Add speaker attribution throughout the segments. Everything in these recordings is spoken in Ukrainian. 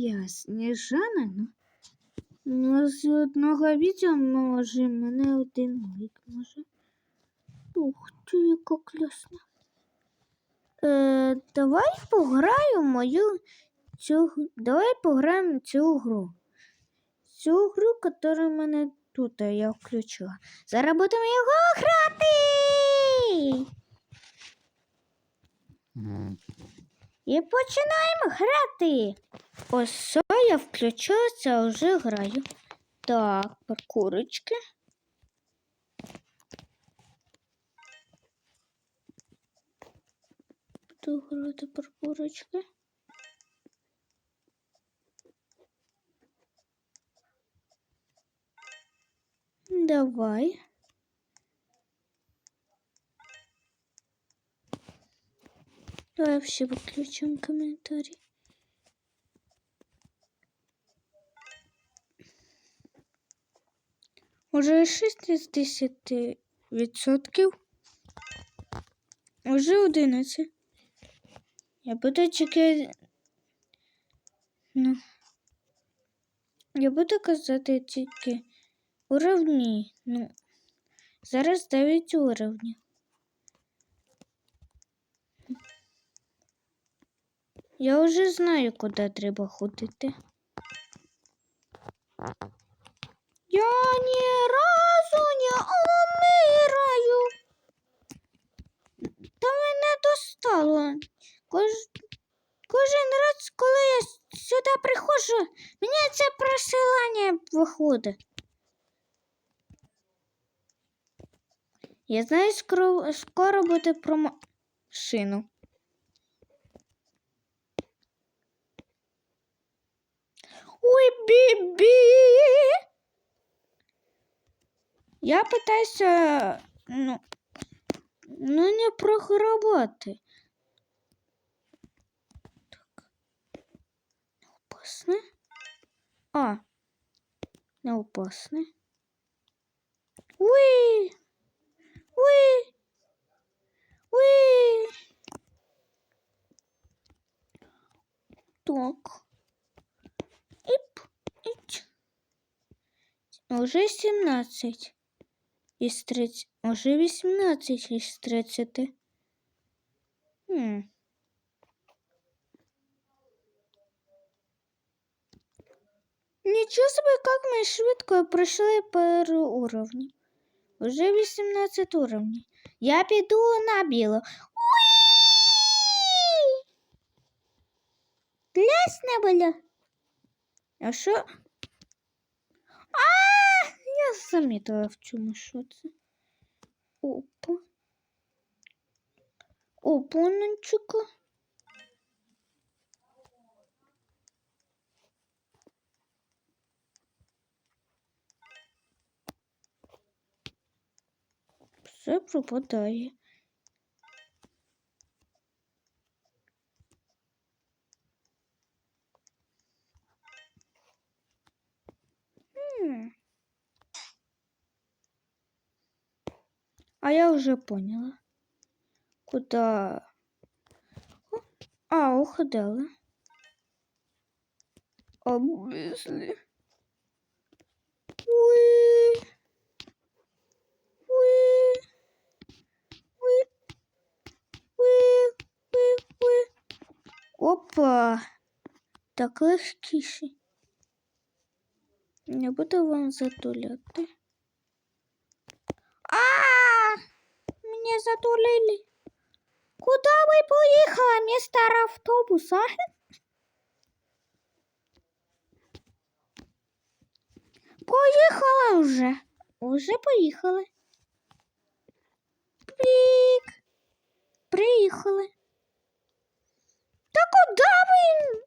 Speaker 1: я Сніжана. Ну, ну з одного відео може мене один лайк може. Ух ти, яка класна. Е, давай пограю мою цю, давай пограємо цю гру. Цю гру, яку мене тут я включила. Зараз будемо його грати. І починаємо грати. Ось я включилася, вже граю. Так, паркурочки. Буду грати паркурочки. Давай. Давай все выключим комментарий. Уже 6 із 10 відсотків. Уже 11. Я буду чекати. Ну. Я буду казати тільки уровні. Ну, зараз 9 уровнів. Я вже знаю, куди треба ходити. Я ні разу не умираю. Та мене достало. Кож... Кожен раз, коли я сюди приходжу, мені це присилання виходить. Я знаю, скоро, скоро буде про машину. Ой, бібі. Я питаюся, ну, ну не програбувати. Так. Не опасне. А, не опасне. Уи! Уи! Уже 17 із 30. Уже 18 із 30. Хм. Нічого собі, як ми швидко пройшли пару уровнів. Уже 18 уровнів. Я піду на біло. Уи! Класне було. А що? Я замітила в цьому що це. Опа. Опоненчика. Все пропадає. Уже поняла. Куда? А, уходила. Обвисли. Уи. Уи. Уи. Уи. Уи. Опа. Так легкіше. Не буду вам затуляти. Затулили. Куда ви поїхали, містер автобус, а? Поїхала вже. Уже поїхали. Прик. Приїхали. Та куди ви?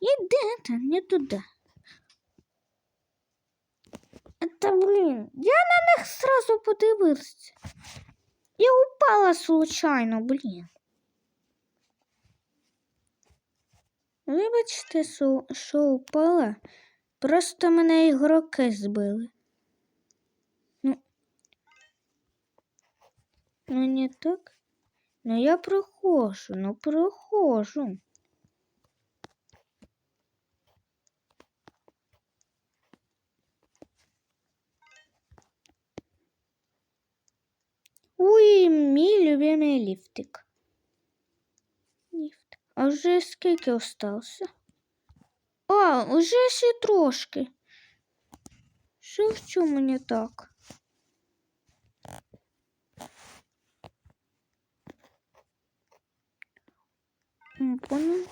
Speaker 1: Ідете, не туди. Та блін, я на них сразу подивився. Я упала случайно, блін. Вибачте, що упала. Просто мене ігроки збили. Ну, ну не так. Ну я прохожу, ну проходжу. любимый ліфтик. Ліфт. А вже скільки осталося? А, уже ще трошки. Що в чому не так? М, Понял.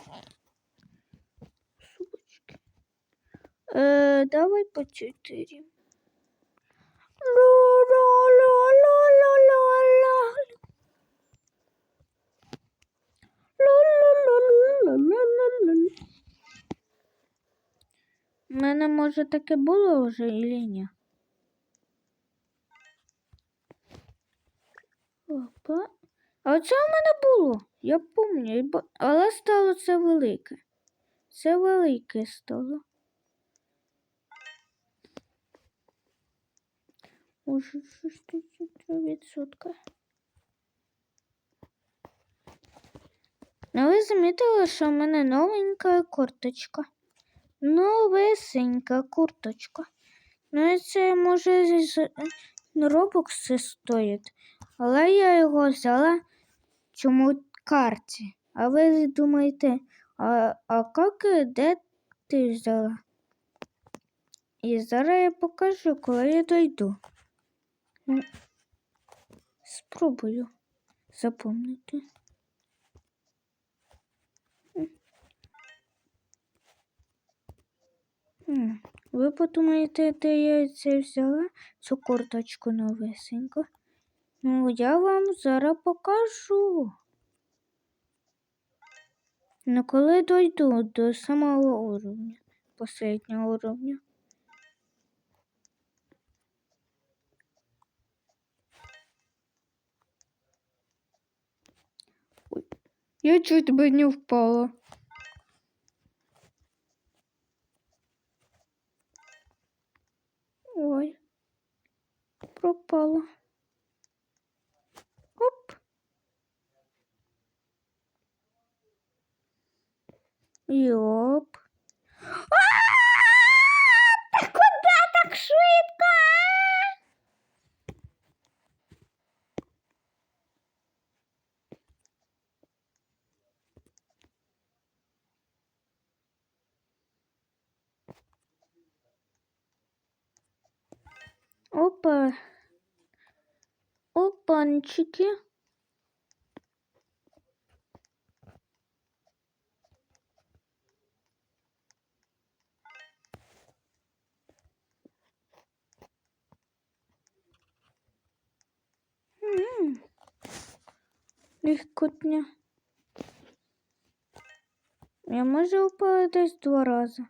Speaker 1: Сумочки. Э, давай по четыре. Ла-ла-ла-ла-ла-ла. У мене може таке було вже і ні? Опа. А це в мене було. Я пам'ятаю, але стало це велике. Це велике стало. Уже 63%. Ну, ви замітили, що в мене новенька курточка. Новесенька курточка. Ну, і це може з Robux стоїть, але я його взяла чому карті. А ви думаєте, а, а як, де ти взяла? І зараз я покажу, коли я дойду. Спробую запомнити. Ви подумаєте, де я це взяла цю курточку новесеньку? Ну, я вам зараз покажу. Ну, коли дойду до самого уровня, последнього уровня. Ой, Я чуть бы не впала. pahalı. Hop. Yop. Опанчики. М, Легкотня. Я можу десь два рази.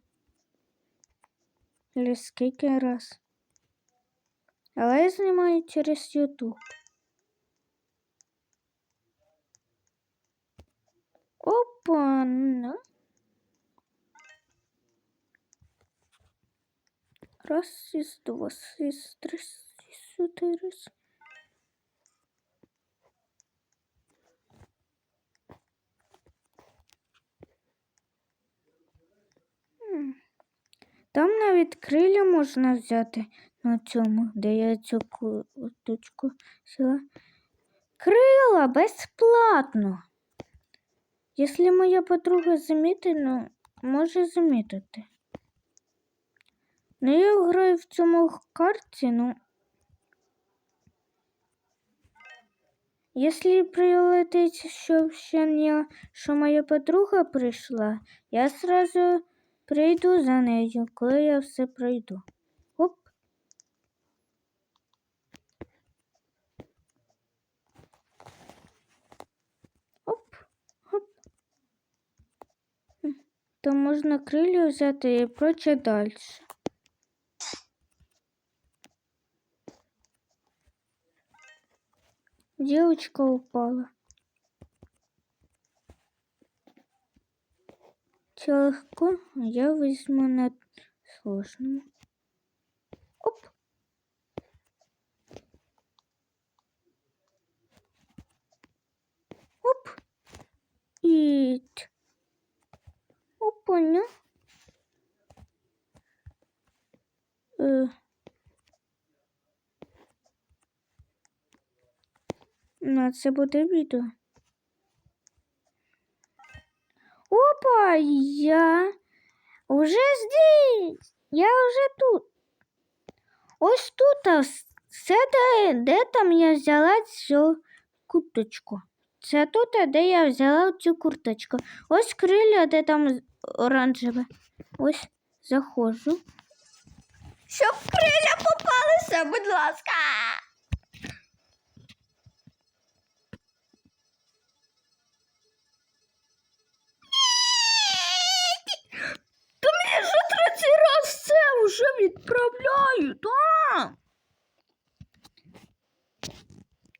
Speaker 1: Или скільки раз. Але я знімаю через YouTube. Ну. Раз, із, два, із, три, із, чотири. Там навіть крилля можна взяти на цьому, де я цю куточку взяла. Крила безплатно. Якщо моя подруга замітить, ну, може замітити. Ну, я граю в цьому карті, ну. Якщо прилетить, що ще не, що моя подруга прийшла, я сразу прийду за нею, коли я все пройду. Оп. Оп, оп. М, То можна крилля взяти і проче далі. Девочка упала. Це легко, а я візьму на сложному. Оп. Оп. І... Понял. Е. На це буде відео. Опа, я уже здесь. Я уже тут. Ось тут все де, де там я взяла цю курточку. Це тут, де я взяла цю курточку. Ось крилля, де там оранжеве. Ось заходжу.
Speaker 2: Щоб криля попалися, будь ласка. Та мені вже третій раз це вже відправляю, так? Да?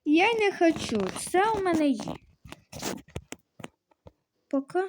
Speaker 1: Я не хочу, все у мене є. Пока.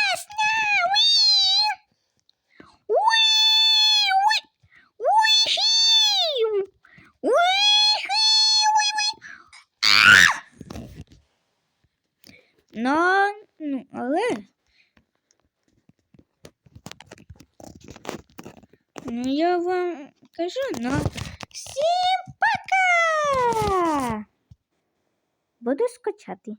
Speaker 2: На...
Speaker 1: Ну, але. Ну, я вам кажу, но Всім пока! Буду скачати.